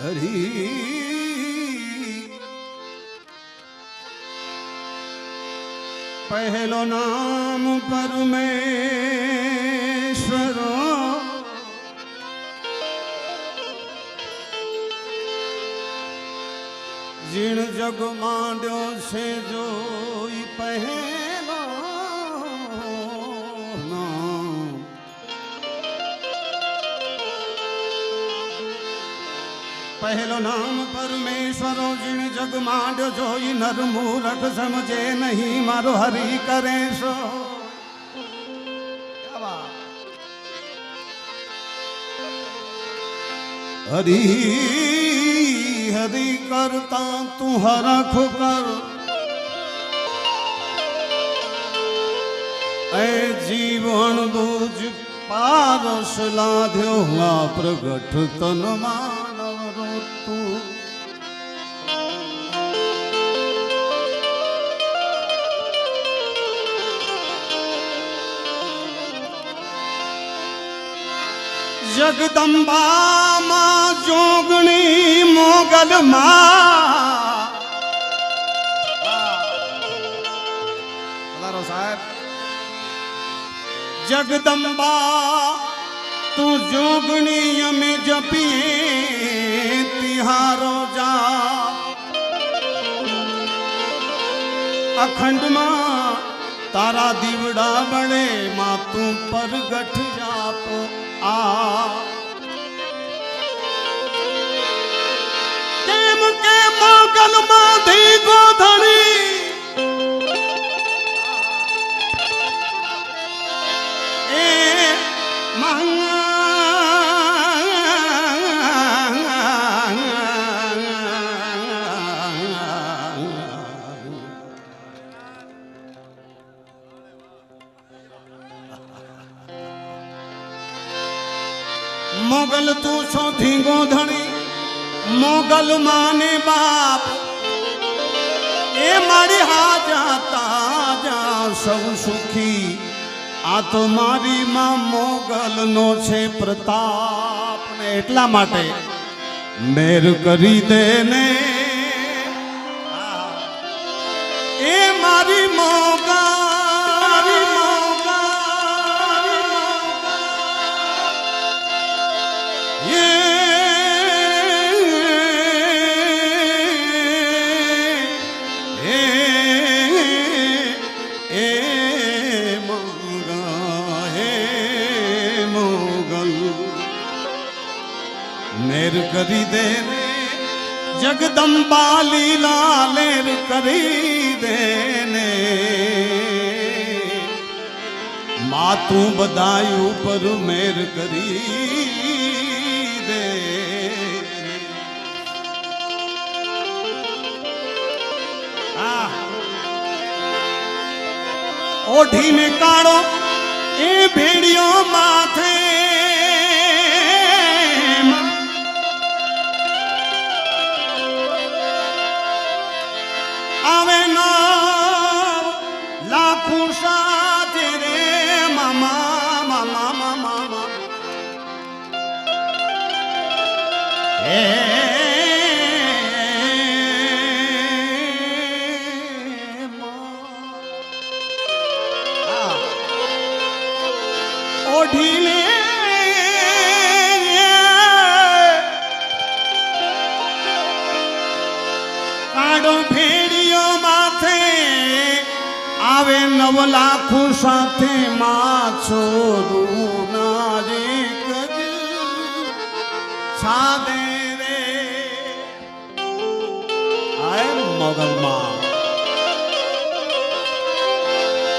હરી પહેલો નામ પરમેશ્વર જીણ જગ માંડ્યો છે જોઈ પહેલો પહેલો નામ પરમેશ્વરો જીણ જગ માંડ્યો, જોઈ નર મૂરખ સમજે નહીં, મારો હરી કરે સો હરી હરી કરતા તું હરખ કર એ જીવન બુજ પારસ લાધ્યો પ્રગટ તન જગદંબામાં જોગણી મોગલમાં. સાહેબ. જગદંબા, તું જોગણી અમે જપીએ તિહારો જા. અખંડમાં તારા દીવડા બળે માં તું પરગઠ જાપ. આ કેમ કે મોગલમાં ધી ગોધણી મોગલ બાપ, એ મારી હાજા તાજા સૌ સુખી. આ તો મારી માં મોગલ નો છે પ્રતાપ. ને એટલા માટે મેર કરી દે કરી દે રે જગદંબા લીલા કરી દે ને માતું બધાય ઉપર મેર કરી દે ઓઢીને કાળો એ ભેડિયો માથે લાખો સાથે માછો રૂના રે કજ સાદે રે આય મોગલમાં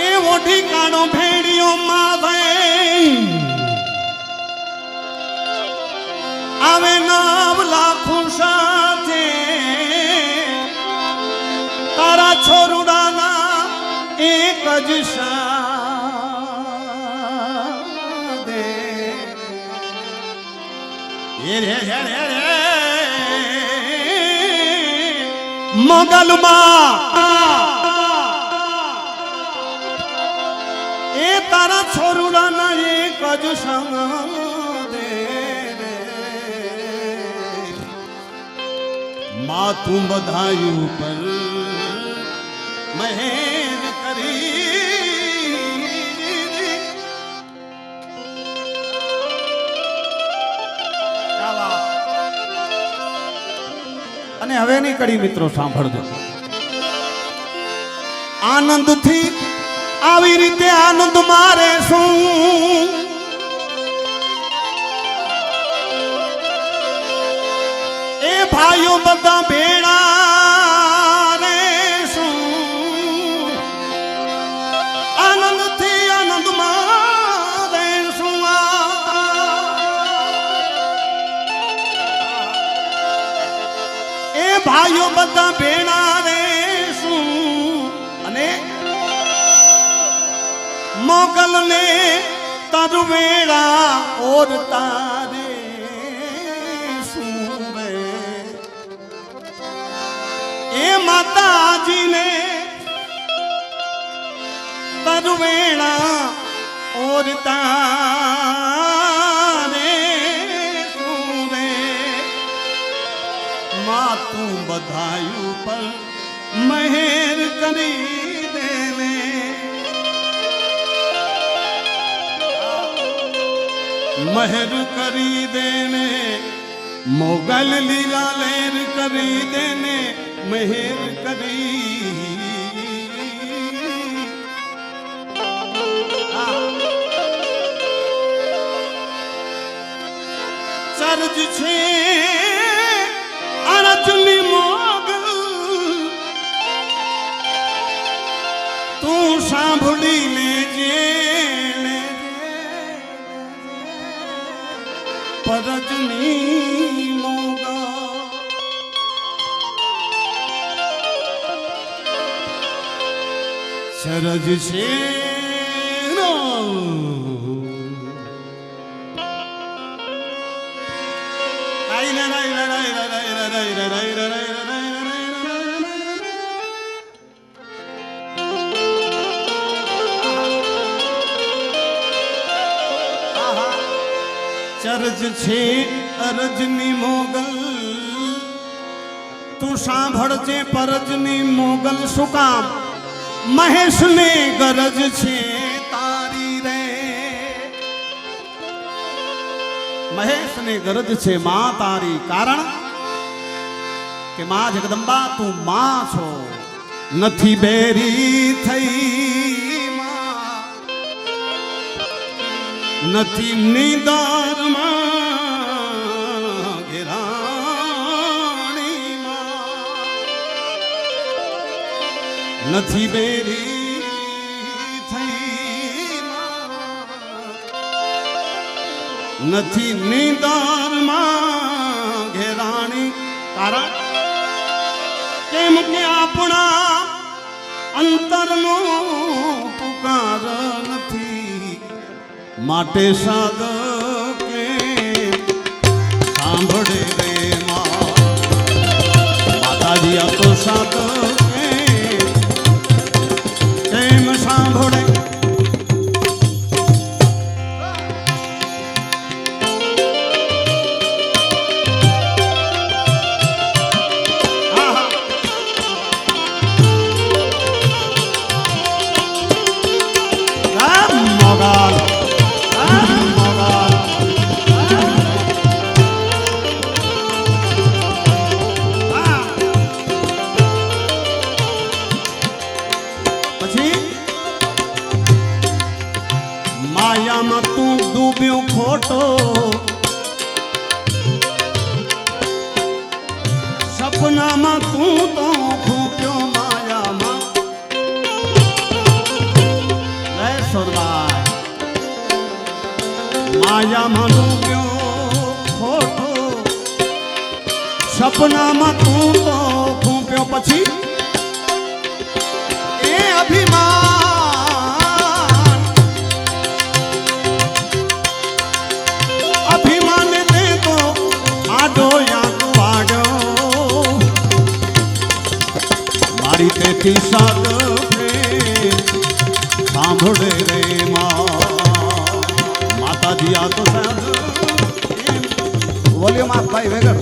એ ઓઢી કાડો ફેડિયો માથે આવે નવ લાખો સાથે તારા છોરુડાના એક જ દે મોગલમાં એ તારા છોરુડાના એક જ સમા માં તું બધાયું પર મહે અને હવેની કડી મિત્રો, સાંભળજો. આનંદથી આવી રીતે આનંદ મારે શું? એ ભાઈઓ બધા ભેળા બધા ભેણા રે શું અને મોગલને તારું વેળા ઓરતા રે શું રે. એ માતાજીને તારું વેળા ઓરતા બધાયું પર મહેર કરી દેને. મહેર કરી દેને, મોગલ લીલા લેર કરી દેને, મહેર કરી. ચર્ચ છે તું સાંભળી લેજે લેજે, પરજની મોગલ સરજ છે રો. આઈ રે રે રે રે રે રે રે ચર્ચ છે, અરજની મોગલ. તું સાંભળજે, પરજની મોગલ. શું કામ? ગરજ છે તારી રે. મહેશને ગરજ છે માં તારી. કારણ કે માં જગદંબા, તું માં છો. નથી બેરી થઈ નથી નિદારમાં નથી બેરી થઈ નથી નિદારમાં ઘેરાણી. કારણ કેમ કે આપણા અંતરનો પુકાર નથી. માટે સાધકે સાંભળે રે માતાજી આ સાધકે મારી તેથી સાદર સાંભળે રે માં. માતાજી આ તો સાદર વોલ્યુમ આપ ભાઈ વેગર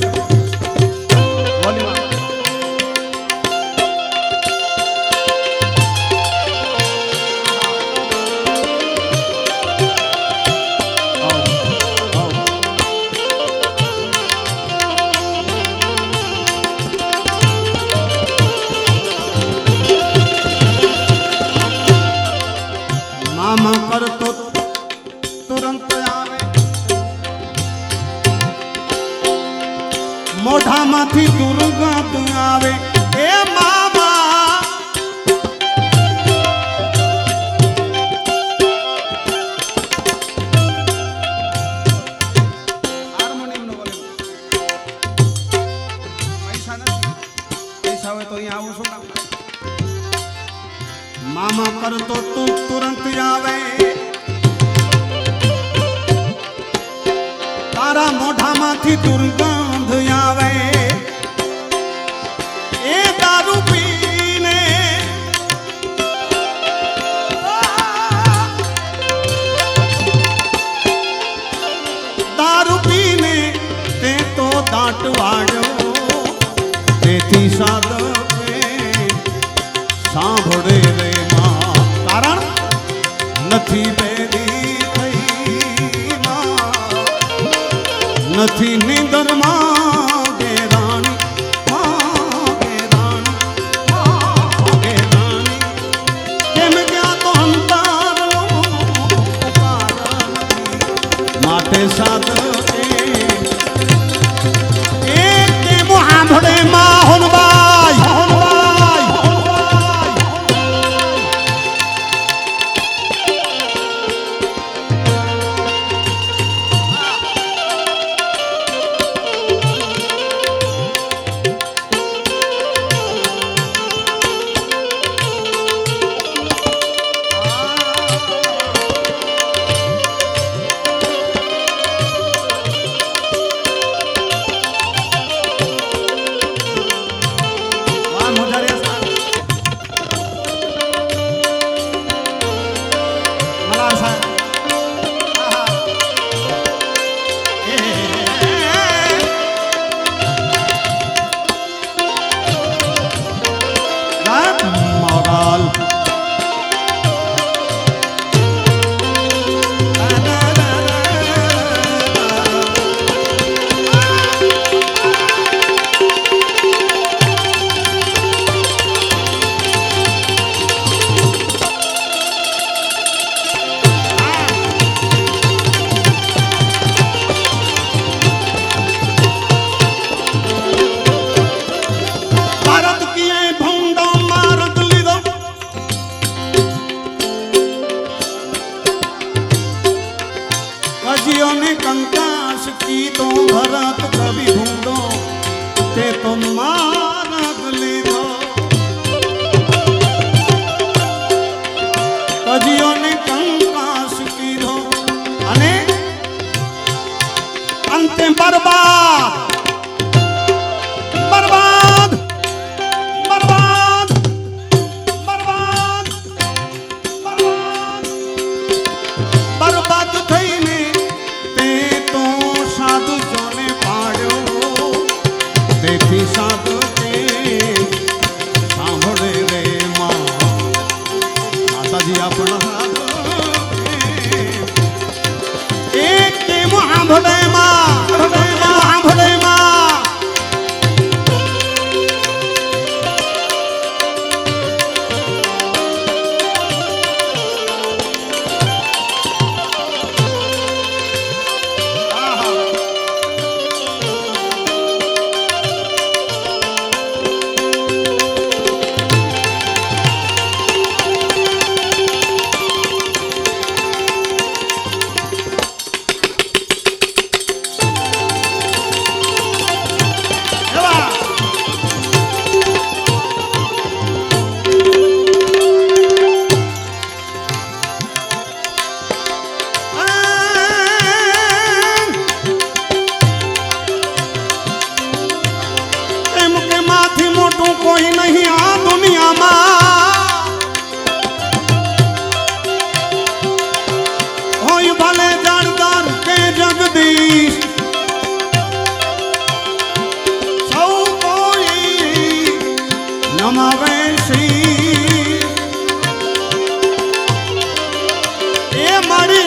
મારી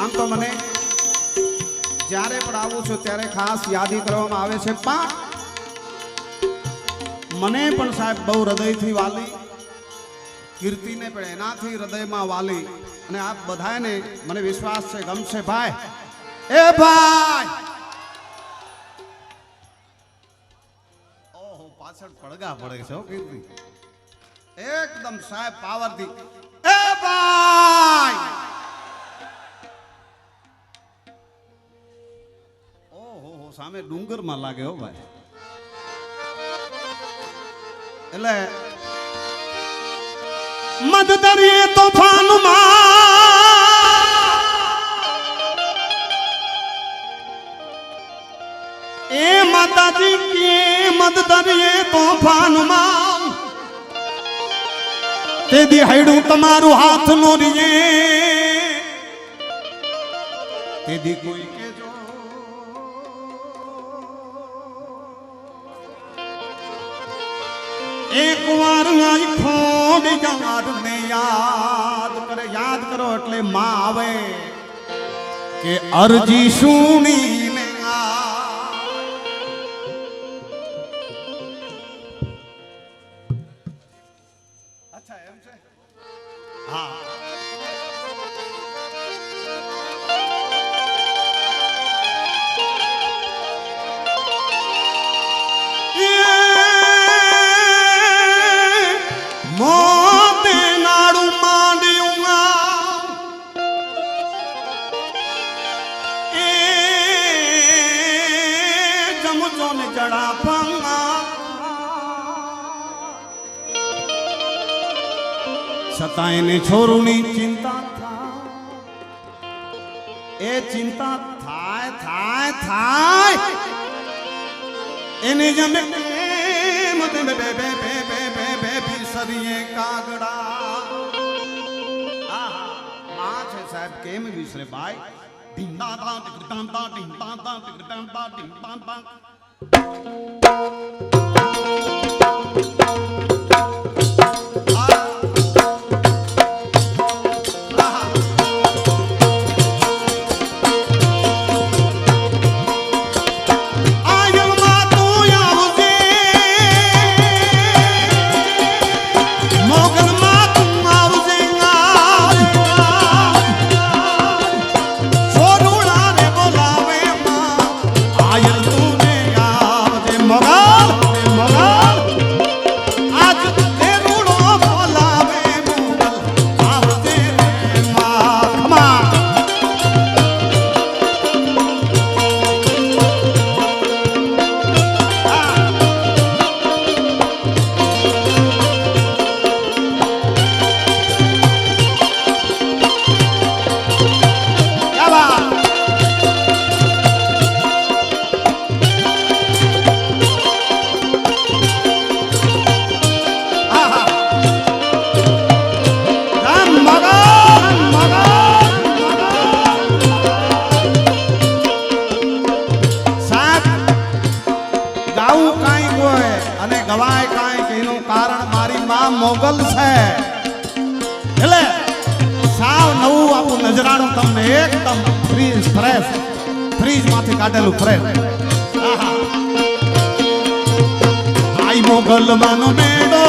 આમ તો મને જ્યારે પણ આવું છું ત્યારે ખાસ યાદી કરવામાં આવે છે. પણ મને પણ સાહેબ બહુ હૃદયથી વાલી, કીર્તિને પણ એનાથી હૃદયમાં વાલી અને આપ બધાને મને વિશ્વાસ છે, ગમશે. ભાઈ, એ ભાઈ! ઓહો, પાછળ પડગા પડે છે કીર્તિ. એકદમ સાહેબ પાવરથી. એ ભાઈ! સામે ડુંગરમાં લાગે હો ભાઈ. એટલે મદ દરિયે તોફાનમાં. એ માતાજી કે મદદરીએ દરિયે તોફાનમાં. તે દી હૈડું તમારું હાથ નો રીએ. તે દી કોઈ ખોડ યાદ કરે યાદ કરો એટલે માં આવે. કે અરજી સુણી ચોન જડા ભંગા. છતાં એને છોરુની ચિંતા એ ચિંતા થાય થાય થાય. એને જમે કાગડા. માં છે સાહેબ, કેમ વિસરે ભાઈ? ઢીંડા Thank you. મોગલ છે. એટલે સાવ નવું આપણું નજરાણું તમને એકદમ ફ્રીજ ફ્રેશ ફ્રીજમાંથી કાઢેલું ફ્રેશ આઈ મોગલ માનો મેળો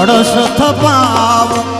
હા કળશ થપાવ